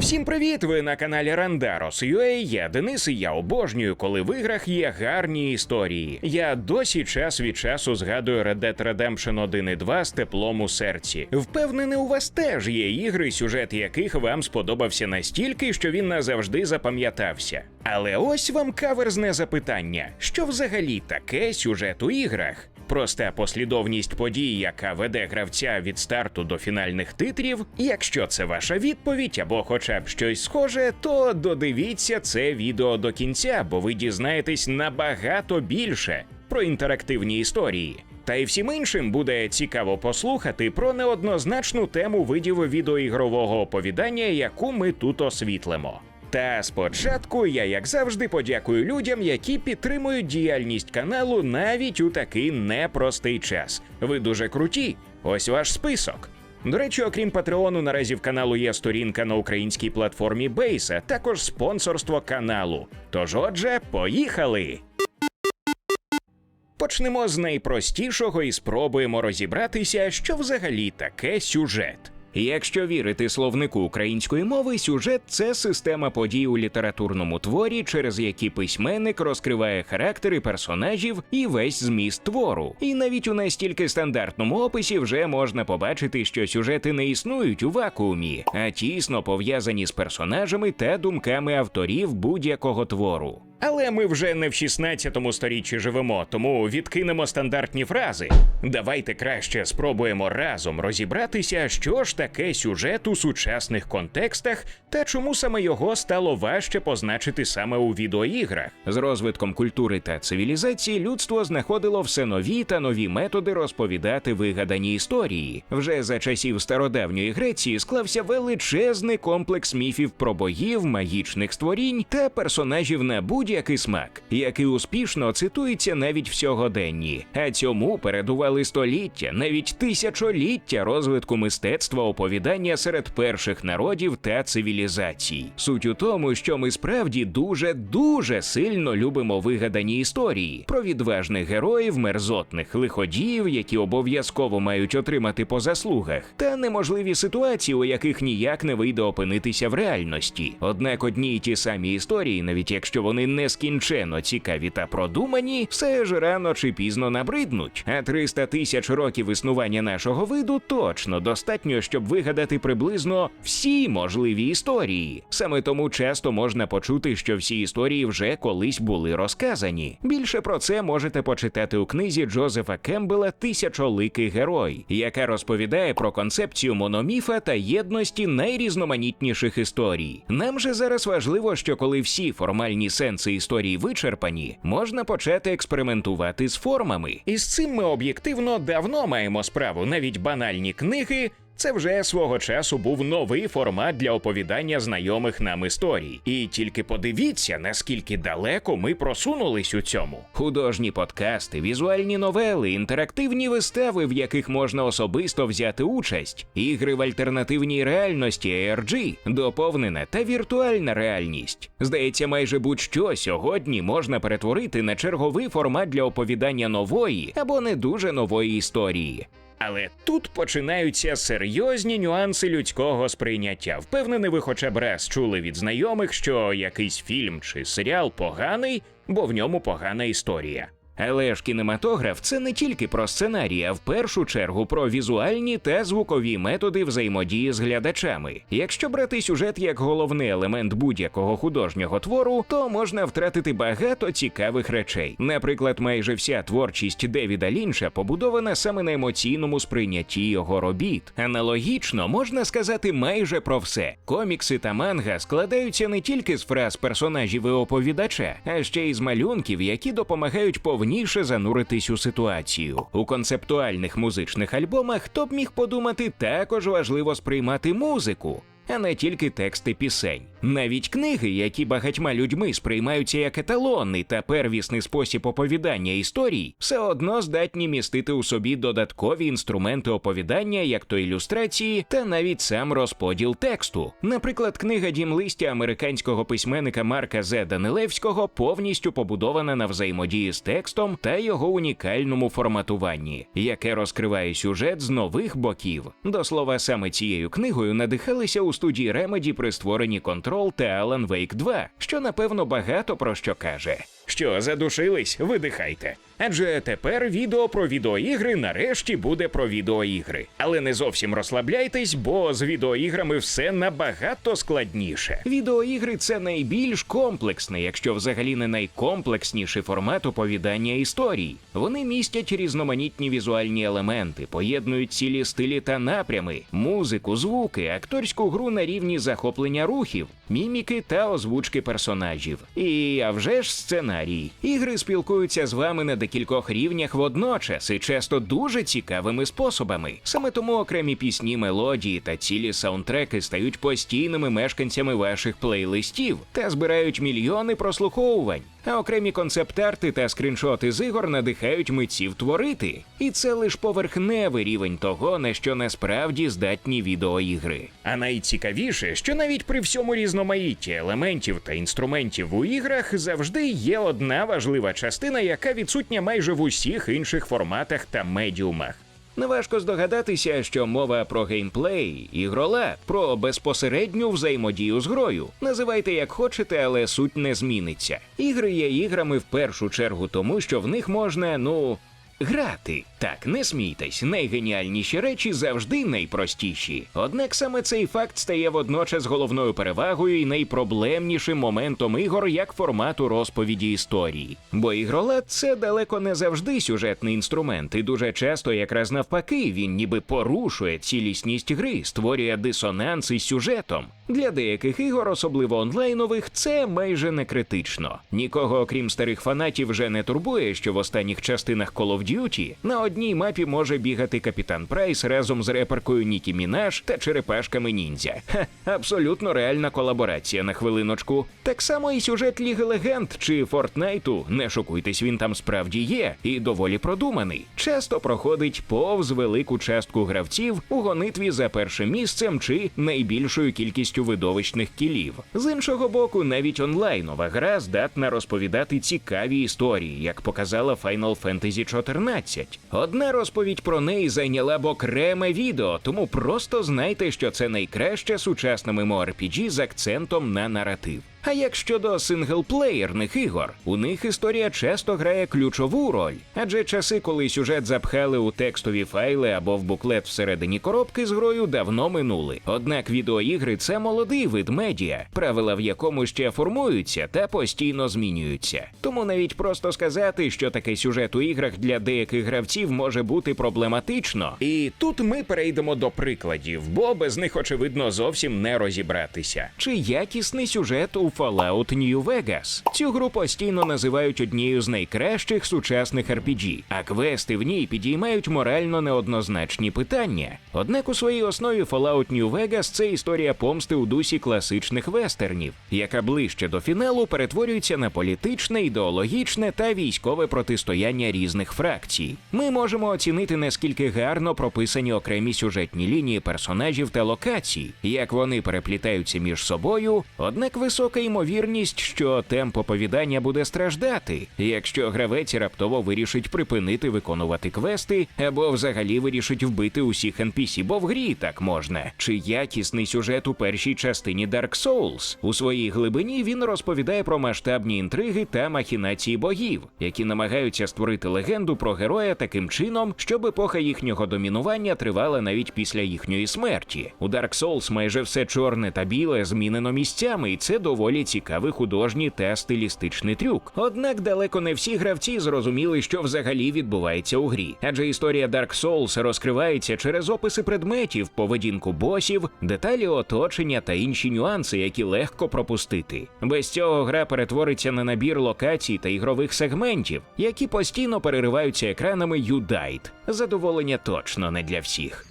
Всім привіт! Ви на каналі Randaros.ua. Я Денис, і я обожнюю, коли в іграх є гарні історії. Я досі час від часу згадую Red Dead Redemption 1 і 2 з теплом у серці. Впевнений, у вас теж є ігри, сюжет яких вам сподобався настільки, що він назавжди запам'ятався. Але ось вам каверзне запитання: що взагалі таке сюжет у іграх? Проста послідовність подій, яка веде гравця від старту до фінальних титрів. Якщо це ваша відповідь або хоча б щось схоже, то додивіться це відео до кінця, бо ви дізнаєтесь набагато більше про інтерактивні історії. Та й всім іншим буде цікаво послухати про неоднозначну тему видів відеоігрового оповідання, яку ми тут освітлимо. Та спочатку я, як завжди, подякую людям, які підтримують діяльність каналу навіть у такий непростий час. Ви дуже круті. Ось ваш список. До речі, окрім Патреону, наразі в каналу є сторінка на українській платформі Бейс, а також спонсорство каналу. Тож, отже, поїхали! Почнемо з найпростішого і спробуємо розібратися, що взагалі таке сюжет. Якщо вірити словнику української мови, сюжет це система подій у літературному творі, через які письменник розкриває характери персонажів і весь зміст твору. І навіть у настільки стандартному описі вже можна побачити, що сюжети не існують у вакуумі, а тісно пов'язані з персонажами та думками авторів будь-якого твору. Але ми вже не в 16 сторіччі живемо, тому відкинемо стандартні фрази. Давайте краще спробуємо разом розібратися, що ж таке сюжет у сучасних контекстах та чому саме його стало важче позначити саме у відеоіграх. З розвитком культури та цивілізації людство знаходило все нові та нові методи розповідати вигадані історії. Вже за часів стародавньої Греції склався величезний комплекс міфів про богів, магічних створінь та персонажів на будь-який смак, який успішно цитується навіть в сьогоденні. А цьому передували століття, навіть тисячоліття розвитку мистецтва оповідання серед перших народів та цивілізацій. Суть у тому, що ми справді дуже дуже сильно любимо вигадані історії про відважних героїв, мерзотних лиходіїв, які обов'язково мають отримати по заслугах, та неможливі ситуації, у яких ніяк не вийде опинитися в реальності. Однак одні й ті самі історії, навіть якщо вони нескінченно цікаві та продумані, все ж рано чи пізно набриднуть. А 300 тисяч років існування нашого виду точно достатньо, щоб вигадати приблизно всі можливі історії. Саме тому часто можна почути, що всі історії вже колись були розказані. Більше про це можете почитати у книзі Джозефа Кембела Тисячоликий герой, яка розповідає про концепцію мономіфа та єдності найрізноманітніших історій. Нам же зараз важливо, що коли всі формальні сенси історії вичерпані, можна почати експериментувати з формами. І з цим ми об'єктивно давно маємо справу. Навіть банальні книги. Це вже свого часу був новий формат для оповідання знайомих нам історій. І тільки подивіться, наскільки далеко ми просунулись у цьому. Художні подкасти, візуальні новели, інтерактивні вистави, в яких можна особисто взяти участь, ігри в альтернативній реальності ARG, доповнена та віртуальна реальність. Здається, майже будь-що сьогодні можна перетворити на черговий формат для оповідання нової або не дуже нової історії. Але тут починаються серйозні нюанси людського сприйняття. Впевнений, ви хоча б раз чули від знайомих, що якийсь фільм чи серіал поганий, бо в ньому погана історія. Але ж кінематограф це не тільки про сценарій, а в першу чергу про візуальні та звукові методи взаємодії з глядачами. Якщо брати сюжет як головний елемент будь-якого художнього твору, то можна втратити багато цікавих речей. Наприклад, майже вся творчість Девіда Лінча побудована саме на емоційному сприйнятті його робіт. Аналогічно можна сказати майже про все. Комікси та манга складаються не тільки з фраз персонажів і оповідача, а ще й з малюнків, які допомагають повніше зануритись у ситуацію. У концептуальних музичних альбомах хто б міг подумати, також важливо сприймати музику. А не тільки тексти пісень. Навіть книги, які багатьма людьми сприймаються як еталонний та первісний спосіб оповідання історій, все одно здатні містити у собі додаткові інструменти оповідання, як то ілюстрації, та навіть сам розподіл тексту. Наприклад, книга Дім листя американського письменника Марка З. Данилевського повністю побудована на взаємодії з текстом та його унікальному форматуванні, яке розкриває сюжет з нових боків. До слова, саме цією книгою надихалися у студії Remedy при створенні Control та Alan Wake 2, що напевно багато про що каже. Що, задушились? Видихайте. Адже тепер відео про відеоігри нарешті буде про відеоігри. Але не зовсім розслабляйтесь, бо з відеоіграми все набагато складніше. Відеоігри це найбільш комплексний, якщо взагалі не найкомплексніший формат оповідання історій. Вони містять різноманітні візуальні елементи, поєднують цілі стилі та напрями, музику, звуки, акторську гру на рівні захоплення рухів, міміки та озвучки персонажів. І а вже ж сценарій. Ігри спілкуються з вами на декількох рівнях водночас і часто дуже цікавими способами. Саме тому окремі пісні, мелодії та цілі саундтреки стають постійними мешканцями ваших плейлистів та збирають мільйони прослуховувань. А окремі концепт-арти та скріншоти з ігор надихають митців творити. І це лише поверхневий рівень того, на що насправді здатні відеоігри. А найцікавіше, що навіть при всьому різноманітті елементів та інструментів у іграх завжди є одна важлива частина, яка відсутня майже в усіх інших форматах та медіумах. Неважко здогадатися, що мова про геймплей, ігрола, про безпосередню взаємодію з грою. Називайте як хочете, але суть не зміниться. Ігри є іграми в першу чергу тому, що в них можна, ну. Грати так, не смійтесь, найгеніальніші речі завжди найпростіші. Однак саме цей факт стає водночас головною перевагою і найпроблемнішим моментом ігор як формату розповіді історії. Бо ігролад це далеко не завжди сюжетний інструмент, і дуже часто, якраз навпаки, він ніби порушує цілісність гри, створює дисонанс із сюжетом. Для деяких ігор, особливо онлайнових, це майже не критично. Нікого, окрім старих фанатів, вже не турбує, що в останніх частинах Call of Duty на одній мапі може бігати капітан Прайс разом з реперкою Нікі Мінаш та черепашками ніндзя. Ха, абсолютно реальна колаборація на хвилиночку. Так само і сюжет Ліги Легенд чи Фортнайту. Не шокуйтесь, він там справді є і доволі продуманий. Часто проходить повз велику частку гравців у гонитві за першим місцем чи найбільшою кількістю видовищних кілів. З іншого боку, навіть онлайнова гра здатна розповідати цікаві історії, як показала Final Fantasy 14. Одна розповідь про неї зайняла б окреме відео, тому просто знайте, що це найкраще сучасне MMORPG з акцентом на наратив. А як щодо синглплеєрних ігор, у них історія часто грає ключову роль, адже часи, коли сюжет запхали у текстові файли або в буклет всередині коробки з грою, давно минули. Однак відеоігри це молодий вид медіа, правила в якому ще формуються та постійно змінюються. Тому навіть просто сказати, що таке сюжет у іграх для деяких гравців може бути проблематично. І тут ми перейдемо до прикладів, бо без них очевидно зовсім не розібратися. Чи якісний сюжет у Fallout New Vegas. Цю гру постійно називають однією з найкращих сучасних RPG, а квести в ній підіймають морально неоднозначні питання. Однак у своїй основі Fallout New Vegas це історія помсти у дусі класичних вестернів, яка ближче до фіналу перетворюється на політичне, ідеологічне та військове протистояння різних фракцій. Ми можемо оцінити наскільки гарно прописані окремі сюжетні лінії персонажів та локацій, як вони переплітаються між собою, однак висока ймовірність, що темп оповідання буде страждати, якщо гравець раптово вирішить припинити виконувати квести або взагалі вирішить вбити усіх NPC, бо в грі так можна. Чи якісний сюжет у першій частині Dark Souls? У своїй глибині він розповідає про масштабні інтриги та махінації богів, які намагаються створити легенду про героя таким чином, щоб епоха їхнього домінування тривала навіть після їхньої смерті. У Dark Souls майже все чорне та біле змінено місцями, і це доволі цікавий художній та стилістичний трюк. Однак далеко не всі гравці зрозуміли, що взагалі відбувається у грі, адже історія Dark Souls розкривається через описи предметів, поведінку босів, деталі оточення та інші нюанси, які легко пропустити. Без цього гра перетвориться на набір локацій та ігрових сегментів, які постійно перериваються екранами «You died». Задоволення точно не для всіх.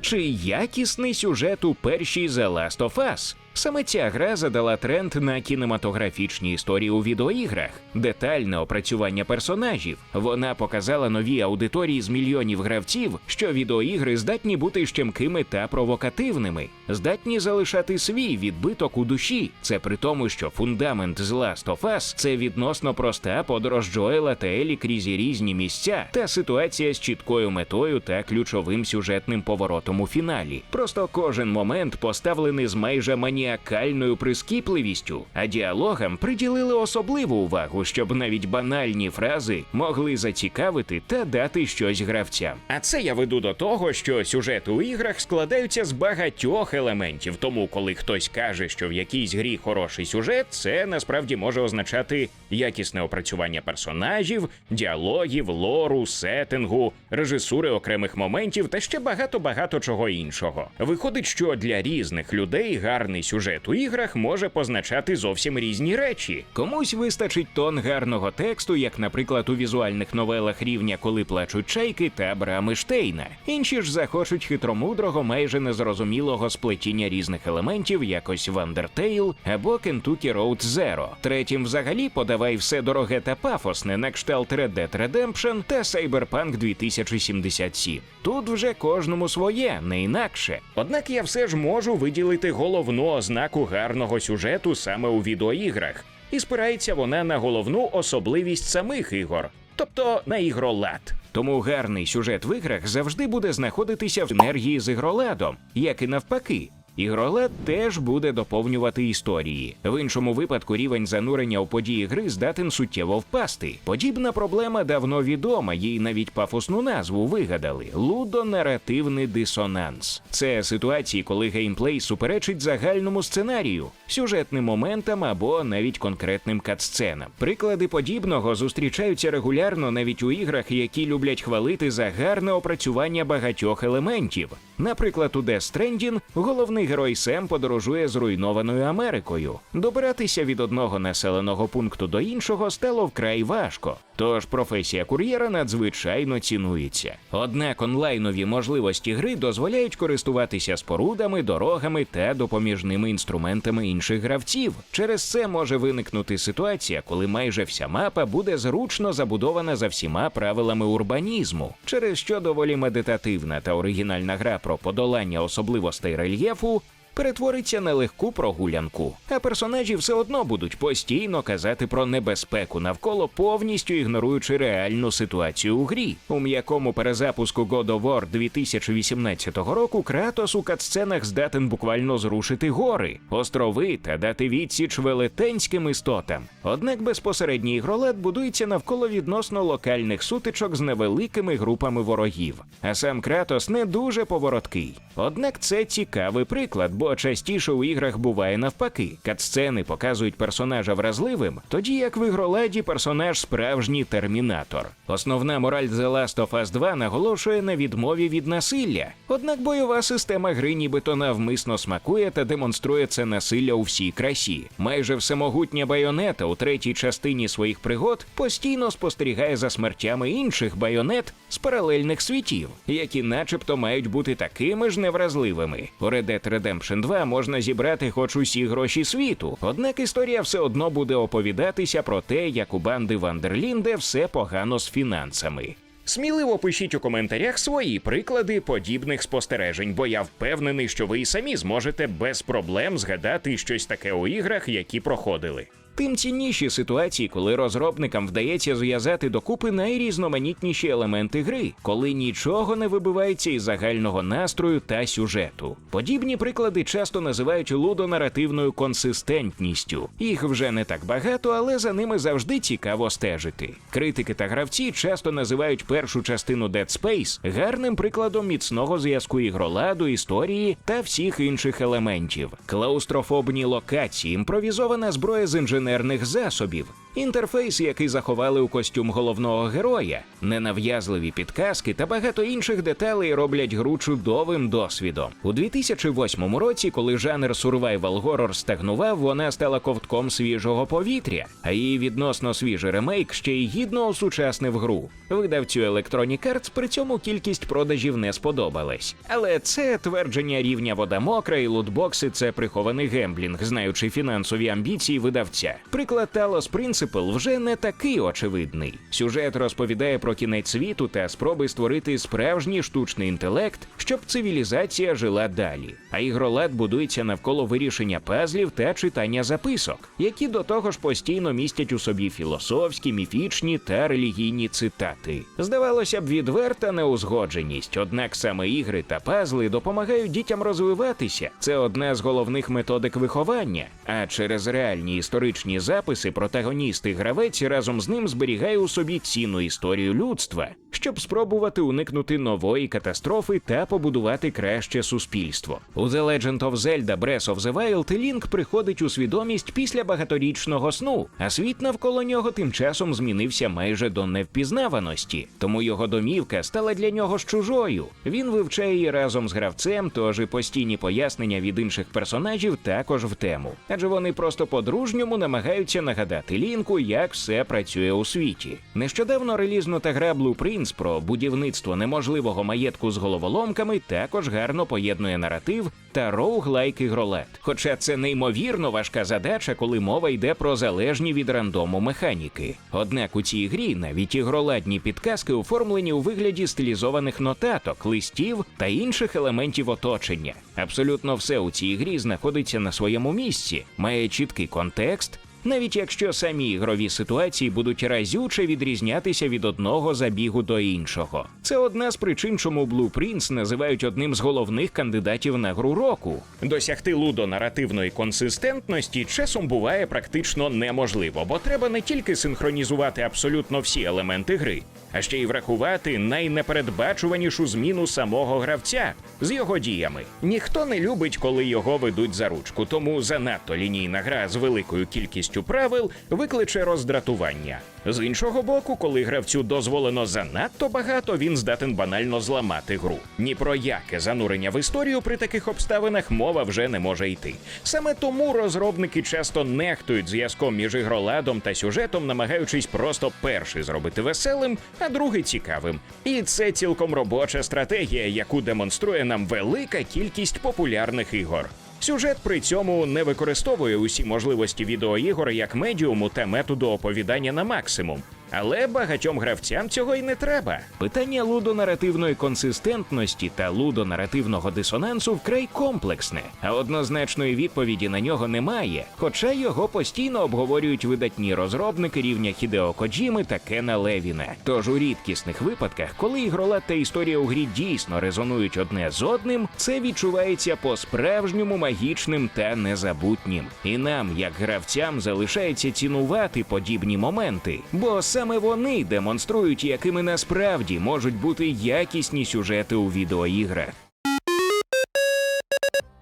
Чи якісний сюжет у першій The Last of Us? Саме ця гра задала тренд на кінематографічні історії у відеоіграх, детальне опрацювання персонажів. Вона показала новій аудиторії з мільйонів гравців, що відеоігри здатні бути щемкими та провокативними, здатні залишати свій відбиток у душі. Це при тому, що фундамент з Last of Us – це відносно проста подорож Джоела та Елі крізь різні місця та ситуація з чіткою метою та ключовим сюжетним поворотом у фіналі. Просто кожен момент поставлений з майже маніакальною прискіпливістю, а діалогам приділили особливу увагу, щоб навіть банальні фрази могли зацікавити та дати щось гравцям. А це я веду до того, що сюжети у іграх складаються з багатьох елементів. Тому, коли хтось каже, що в якійсь грі хороший сюжет, це насправді може означати якісне опрацювання персонажів, діалогів, лору, сеттингу, режисури окремих моментів та ще багато багато чого іншого. Виходить, що для різних людей гарний сюжет у іграх може позначати зовсім різні речі. Комусь вистачить тон гарного тексту, як, наприклад, у візуальних новелах рівня Коли плачуть чайки та Брами Штейна. Інші ж захочуть хитромудрого, майже незрозумілого сплетіння різних елементів, якось в Undertale або Kentucky Road Zero. Третім взагалі подавай все дороге та пафосне на кшталт Red Dead Redemption та Cyberpunk 2077. Тут вже кожному своє, не інакше. Однак я все ж можу виділити головну ознаку гарного сюжету саме у відеоіграх, і спирається вона на головну особливість самих ігор, тобто на ігролад. Тому гарний сюжет в іграх завжди буде знаходитися в енергії з ігроладом, як і навпаки. Ігролад теж буде доповнювати історії. В іншому випадку рівень занурення у події гри здатен суттєво впасти. Подібна проблема давно відома, їй навіть пафосну назву вигадали лудонаративний дисонанс. Це ситуації, коли геймплей суперечить загальному сценарію, сюжетним моментам або навіть конкретним катсценам. Приклади подібного зустрічаються регулярно навіть у іграх, які люблять хвалити за гарне опрацювання багатьох елементів. Наприклад, у Death Stranding головний герой Сем подорожує зруйнованою Америкою. Добиратися від одного населеного пункту до іншого стало вкрай важко. Тож професія кур'єра надзвичайно цінується. Однак онлайнові можливості гри дозволяють користуватися спорудами, дорогами та допоміжними інструментами інших гравців. Через це може виникнути ситуація, коли майже вся мапа буде зручно забудована за всіма правилами урбанізму, через що доволі медитативна та оригінальна гра про подолання особливостей рельєфу перетвориться на легку прогулянку, а персонажі все одно будуть постійно казати про небезпеку навколо, повністю ігноруючи реальну ситуацію у грі. У м'якому перезапуску God of War 2018 року Кратос у катсценах здатен буквально зрушити гори, острови та дати відсіч велетенським істотам. Однак безпосередній ігролад будується навколо відносно локальних сутичок з невеликими групами ворогів. А сам Кратос не дуже повороткий. Однак це цікавий приклад, бо частіше у іграх буває навпаки. Катсцени показують персонажа вразливим, тоді як в ігроладі персонаж справжній термінатор. Основна мораль The Last of Us 2 наголошує на відмові від насилля. Однак бойова система гри нібито навмисно смакує та демонструє це насилля у всій красі. Майже всемогутня байонета у третій частині своїх пригод постійно спостерігає за смертями інших байонет з паралельних світів, які, начебто, мають бути такими ж невразливими. У Red Dead Redemption 2 можна зібрати хоч усі гроші світу, однак історія все одно буде оповідатися про те, як у банди Вандерлінде все погано з фінансами. Сміливо пишіть у коментарях свої приклади подібних спостережень, бо я впевнений, що ви і самі зможете без проблем згадати щось таке у іграх, які проходили. Тим цінніші ситуації, коли розробникам вдається зв'язати докупи найрізноманітніші елементи гри, коли нічого не вибивається із загального настрою та сюжету. Подібні приклади часто називають лудонаративною консистентністю. Їх вже не так багато, але за ними завжди цікаво стежити. Критики та гравці часто називають першу частину Dead Space гарним прикладом міцного зв'язку ігроладу, історії та всіх інших елементів. Клаустрофобні локації, імпровізована зброя з інженерії інженерних засобів, інтерфейс, який заховали у костюм головного героя, ненав'язливі підказки та багато інших деталей роблять гру чудовим досвідом. У 2008 році, коли жанр survival horror стагнував, вона стала ковтком свіжого повітря, а її відносно свіжий ремейк ще й гідно осучаснив гру. Видавцю Electronic Arts при цьому кількість продажів не сподобалась. Але це твердження рівня вода мокра і лутбокси це прихований гемблінг, знаючи фінансові амбіції видавця. Приклад Talos Principle вже не такий очевидний. Сюжет розповідає про кінець світу та спроби створити справжній штучний інтелект, щоб цивілізація жила далі. А ігролад будується навколо вирішення пазлів та читання записок, які до того ж постійно містять у собі філософські, міфічні та релігійні цитати. Здавалося б, відверта неузгодженість, однак саме ігри та пазли допомагають дітям розвиватися. Це одна з головних методик виховання. А через реальні історичні записи протагоніст і гравець разом з ним зберігає у собі цінну історію людства, щоб спробувати уникнути нової катастрофи та побудувати краще суспільство. У The Legend of Zelda Breath of the Wild Link приходить у свідомість після багаторічного сну, а світ навколо нього тим часом змінився майже до невпізнаваності, тому його домівка стала для нього ж чужою. Він вивчає її разом з гравцем, тож і постійні пояснення від інших персонажів також в тему, адже вони просто по-дружньому намагаються нагадати лінку, як все працює у світі. Нещодавно релізнута гра Blueprints про будівництво неможливого маєтку з головоломками також гарно поєднує наратив та роуглайк ігролет. Хоча це неймовірно важка задача, коли мова йде про залежні від рандому механіки. Однак у цій грі навіть ігроладні підказки оформлені у вигляді стилізованих нотаток, листів та інших елементів оточення. Абсолютно все у цій грі знаходиться на своєму місці, має чіткий контекст. Навіть якщо самі ігрові ситуації будуть разюче відрізнятися від одного забігу до іншого, це одна з причин, чому Blueprints називають одним з головних кандидатів на гру року. Досягти лудонаративної консистентності часом буває практично неможливо, бо треба не тільки синхронізувати абсолютно всі елементи гри, а ще й врахувати найнепередбачуванішу зміну самого гравця з його діями. Ніхто не любить, коли його ведуть за ручку, тому занадто лінійна гра з великою кількістю правил викличе роздратування. З іншого боку, коли гравцю дозволено занадто багато, він здатен банально зламати гру. Ні про яке занурення в історію при таких обставинах мова вже не може йти. Саме тому розробники часто нехтують зв'язком між ігроладом та сюжетом, намагаючись просто перший зробити веселим, а другий цікавим. І це цілком робоча стратегія, яку демонструє нам велика кількість популярних ігор. Сюжет при цьому не використовує усі можливості відеоігор як медіуму та методу оповідання на максимум. Але багатьом гравцям цього й не треба. Питання лудонаративної консистентності та лудонаративного дисонансу вкрай комплексне, а однозначної відповіді на нього немає. Хоча його постійно обговорюють видатні розробники рівня Хідео Коджіми та Кена Левіна. Тож у рідкісних випадках, коли ігролад та історія у грі дійсно резонують одне з одним, це відчувається по-справжньому магічним та незабутнім. І нам, як гравцям, залишається цінувати подібні моменти, бо саме вони демонструють, якими насправді можуть бути якісні сюжети у відеоіграх.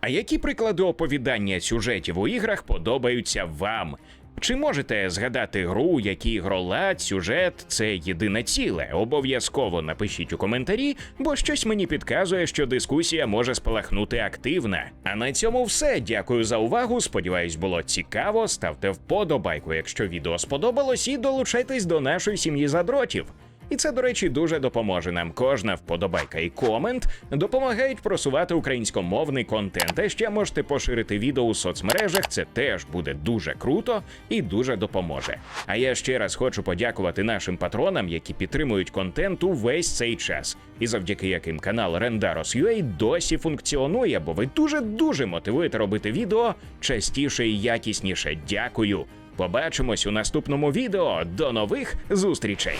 А які приклади оповідання сюжетів у іграх подобаються вам? Чи можете згадати гру, які грола, сюжет це єдине ціле? Обов'язково напишіть у коментарі, бо щось мені підказує, що дискусія може спалахнути активна. А на цьому все. Дякую за увагу. Сподіваюсь, було цікаво. Ставте вподобайку, якщо відео сподобалось, і долучайтесь до нашої сім'ї задротів. І це, до речі, дуже допоможе нам. Кожна вподобайка і комент допомагають просувати українськомовний контент. А ще можете поширити відео у соцмережах. Це теж буде дуже круто і дуже допоможе. А я ще раз хочу подякувати нашим патронам, які підтримують контент увесь цей час, і завдяки яким канал Rendaros.ua досі функціонує, бо ви дуже дуже мотивуєте робити відео частіше і якісніше. Дякую. Побачимось у наступному відео. До нових зустрічей.